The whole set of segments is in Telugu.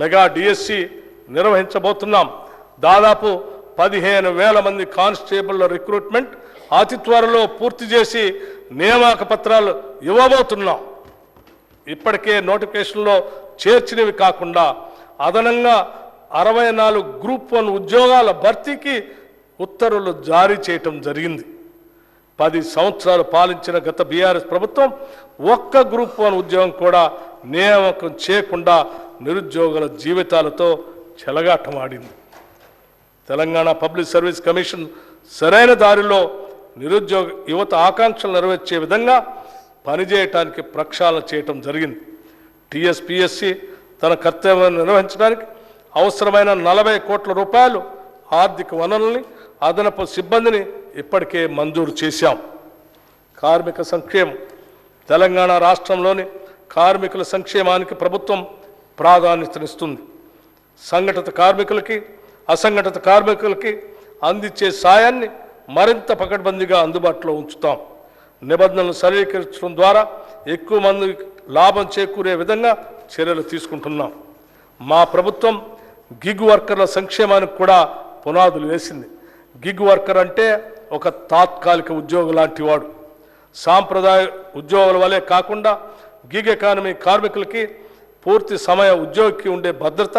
Mega DSC నిర్వహించబోతున్నాం. దాదాపు పదిహేను వేల మంది కానిస్టేబుల్ రిక్రూట్మెంట్ అతి త్వరలో పూర్తి చేసి నియామక పత్రాలు ఇవ్వబోతున్నాం. ఇప్పటికే నోటిఫికేషన్లో చేర్చినవి కాకుండా అదనంగా అరవై నాలుగు గ్రూప్ వన్ ఉద్యోగాల భర్తీకి ఉత్తర్వులు జారీ చేయటం జరిగింది. పది సంవత్సరాలు పాలించిన గత బీఆర్ఎస్ ప్రభుత్వం ఒక్క గ్రూప్ వన్ ఉద్యోగం కూడా నియామకం చేయకుండా నిరుద్యోగుల జీవితాలతో చెలగాటమాడింది. తెలంగాణ పబ్లిక్ సర్వీస్ కమిషన్ సరైన దారిలో నిరుద్యోగ యువత ఆకాంక్షలు నెరవేర్చే విధంగా పనిచేయటానికి ప్రక్షాళన చేయటం జరిగింది. టీఎస్పిఎస్సి తన కర్తవ్యం నిర్వహించడానికి అవసరమైన నలభై కోట్ల రూపాయలు ఆర్థిక వనరుల్ని అదనపు సిబ్బందిని ఇప్పటికే మంజూరు చేశాం. కార్మిక సంక్షేమం. తెలంగాణ రాష్ట్రంలోని కార్మికుల సంక్షేమానికి ప్రభుత్వం ప్రాధాన్యతనిస్తుంది సంఘటిత కార్మికులకి అసంఘటిత కార్మికులకి అందించే సాయాన్ని మరింత పకడ్బందీగా అందుబాటులో ఉంచుతాం. నిబంధనలు సరళీకరించడం ద్వారా ఎక్కువ మంది లాభం చేకూరే విధంగా చర్యలు తీసుకుంటున్నాం. మా ప్రభుత్వం గిగ్ వర్కర్ల సంక్షేమానికి కూడా పునాదులు వేసింది. గిగ్ వర్కర్ అంటే ఒక తాత్కాలిక ఉద్యోగం లాంటి వాడు. సాంప్రదాయ ఉద్యోగుల వలె కాకుండా గిగ్ ఎకానమీ కార్మికులకి పూర్తి సమయ ఉద్యోగికి ఉండే భద్రత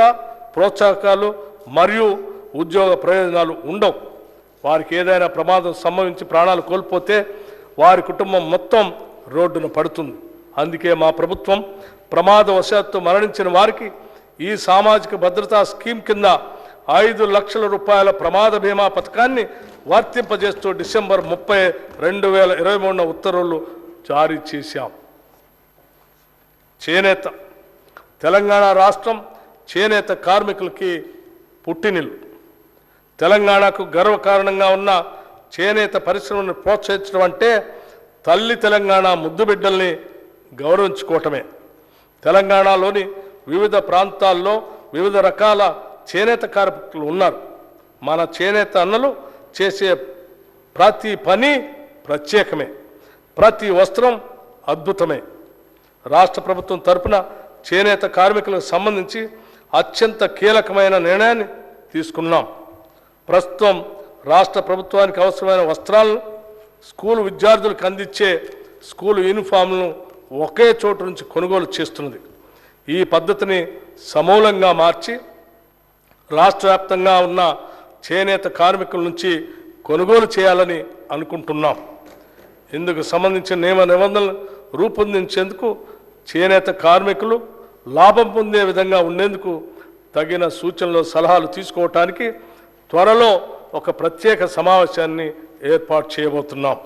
ప్రోత్సాహకాలు మరియు ఉద్యోగ ప్రయోజనాలు ఉండవు. వారికి ఏదైనా ప్రమాదం సంభవించి ప్రాణాలు కోల్పోతే వారి కుటుంబం మొత్తం రోడ్డున పడుతుంది. అందుకే మా ప్రభుత్వం ప్రమాదవశాత్తు మరణించిన వారికి ఈ సామాజిక భద్రతా స్కీమ్ కింద ఐదు లక్షల రూపాయల ప్రమాద బీమా పథకాన్ని వర్తింపజేస్తూ డిసెంబర్ ముప్పై రెండు వేల ఇరవై మూడున ఉత్తర్వులు జారీ చేశాం. చేనేత తెలంగాణ రాష్ట్రం చేనేత కార్మికులకి పుట్టినిల్లు. తెలంగాణకు గర్వకారణంగా ఉన్న చేనేత పరిశ్రమను ప్రోత్సహించడం అంటే తల్లి తెలంగాణ ముద్దు బిడ్డల్ని గౌరవించుకోవటమే. తెలంగాణలోని వివిధ ప్రాంతాల్లో వివిధ రకాల చేనేత కార్మికులు ఉన్నారు. మన చేనేత అన్నలు చేసే ప్రతి పని ప్రత్యేకమే. ప్రతి వస్త్రం అద్భుతమే. రాష్ట్ర ప్రభుత్వం తరపున చేనేత కార్మికులకు సంబంధించి అత్యంత కీలకమైన నిర్ణయాన్ని తీసుకున్నాం. ప్రస్తుతం రాష్ట్ర ప్రభుత్వానికి అవసరమైన వస్త్రాలను స్కూల్ విద్యార్థులకు అందించే స్కూల్ యూనిఫామ్లను ఒకే చోటు నుంచి కొనుగోలు చేస్తున్నది. ఈ పద్ధతిని సమూలంగా మార్చి రాష్ట్ర వ్యాప్తంగా ఉన్న చేనేత కార్మికుల నుంచి కొనుగోలు చేయాలని అనుకుంటున్నాం. ఇందుకు సంబంధించిన నియమ నిబంధనలు రూపొందించేందుకు చేనేత కార్మికులు లాభం పొందే విధంగా ఉండేందుకు తగిన సూచనలు సలహాలు తీసుకోవటానికి త్వరలో ఒక ప్రత్యేక సమావేశాన్ని ఏర్పాటు చేయబోతున్నాం.